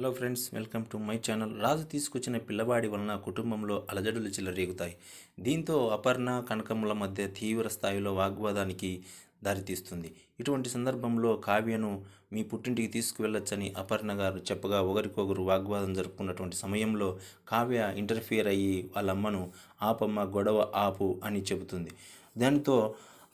Hello friends welcome to my channel. Raju తీసుకొచ్చిన పిల్లవాడి వలన కుటుంబంలో అలజడులు చిల్లరేగుతాయి దీంతో అపర్ణ కనకముల మధ్య తీవ్ర స్థాయిలో వాగ్వాదానికి దారితీస్తుంది. ఇటువంటి సందర్భంలో కావ్యను మీ పుట్టింటికి తీసుకువెళ్ళొచ్చని అపర్ణ గారు చెప్పగా ఒకరికొకరు వాగ్వాదం జరుపుకున్నటువంటి సమయంలో కావ్య ఇంటర్ఫియర్ అయ్యి వాళ్ళమ్మను ఆపమ్మ గొడవ ఆపు అని చెబుతుంది. దానితో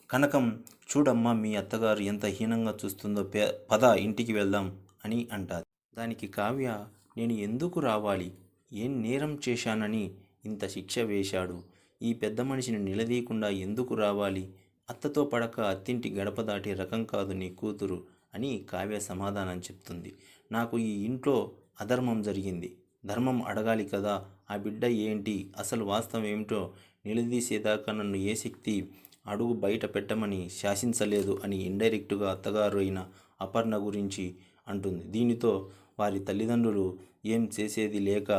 కనకం చూడమ్మా మీ అత్తగారు ఎంత హీనంగా చూస్తుందో పే పద ఇంటికి వెళ్దాం అని అంటారు. దానికి కావ్య నేను ఎందుకు రావాలి? ఏం నేరం చేశానని ఇంత శిక్ష వేశాడు. ఈ పెద్ద మనిషిని నిలదీయకుండా ఎందుకు రావాలి? అత్తతో పడక అత్తింటి గడప దాటే రకం కాదు నీ కూతురు అని కావ్య సమాధానం చెప్తుంది. నాకు ఈ ఇంట్లో అధర్మం జరిగింది. ధర్మం అడగాలి కదా. ఆ బిడ్డ ఏంటి? అసలు వాస్తవం ఏమిటో నిలదీసేదాకా నన్ను ఏ శక్తి అడుగు బయట పెట్టమని శాసించలేదు అని ఇండైరెక్టుగా అత్తగారు అయిన అపర్ణ గురించి అంటుంది. దీనితో వారి తల్లిదండ్రులు ఏం చేసేది లేక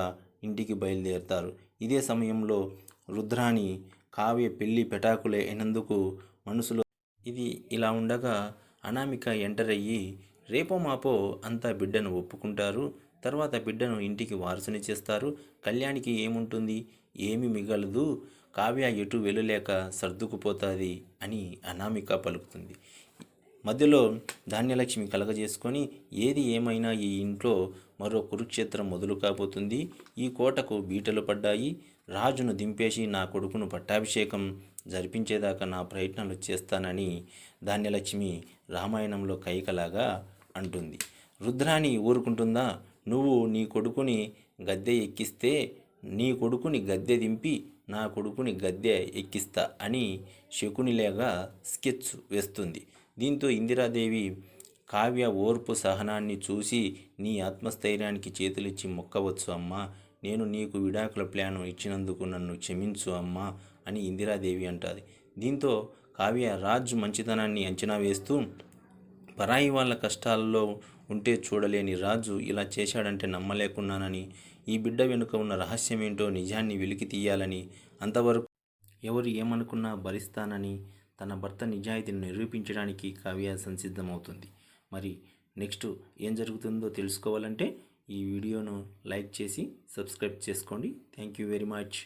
ఇంటికి బయలుదేరుతారు. ఇదే సమయంలో రుద్రాని కావ్య పెళ్ళి పెటాకులే అయినందుకు మనసులో ఇది ఇలా ఉండగా అనామిక ఎంటర్ అయ్యి రేపో మాపో అంతా బిడ్డను ఒప్పుకుంటారు. తర్వాత బిడ్డను ఇంటికి వారసుని చేస్తారు. కళ్యాణికి ఏముంటుంది? ఏమి మిగలదు. కావ్య ఎటు వెళ్ళలేక సర్దుకుపోతుంది అని అనామిక పలుకుతుంది. మధ్యలో ధాన్యలక్ష్మి కలగజేసుకొని ఏది ఏమైనా ఈ ఇంట్లో మరో కురుక్షేత్రం మొదలు కాబోతుంది. ఈ కోటకు బీటలు పడ్డాయి. రాజును దింపేసి నా కొడుకును పట్టాభిషేకం జరిపించేదాకా నా ప్రయత్నాలు చేస్తానని ధాన్యలక్ష్మి రామాయణంలో కైకలాగా అంటుంది. రుద్రాని ఊరుకుంటుందా? నువ్వు నీ కొడుకుని గద్దె ఎక్కిస్తే నీ కొడుకుని గద్దె దింపి నా కొడుకుని గద్దె ఎక్కిస్తా అని శకునిలేగా స్కెచ్ వేస్తుంది. దీంతో ఇందిరాదేవి కావ్య ఓర్పు సహనాన్ని చూసి నీ ఆత్మస్థైర్యానికి చేతులిచ్చి మొక్కవచ్చు అమ్మా. నేను నీకు విడాకుల ప్లాను ఇచ్చినందుకు నన్ను క్షమించు అమ్మా అని ఇందిరాదేవి అంటుంది. దీంతో కావ్య రాజు మంచితనాన్ని అంచనా వేస్తూ పరాయి వాళ్ళ కష్టాల్లో ఉంటే చూడలేని రాజు ఇలా చేశాడంటే నమ్మలేకున్నానని ఈ బిడ్డ వెనుక ఉన్న రహస్యం ఏంటో నిజాన్ని వెలికి తీయాలని అంతవరకు ఎవరు ఏమనుకున్నా భరిస్తానని తన భర్త నిజాయితీని నిరూపించడానికి కావ్య సంసిద్ధమవుతుంది. మరి నెక్స్ట్ ఏం జరుగుతుందో తెలుసుకోవాలంటే ఈ వీడియోను లైక్ చేసి సబ్స్క్రైబ్ చేసుకోండి. Thank you very much.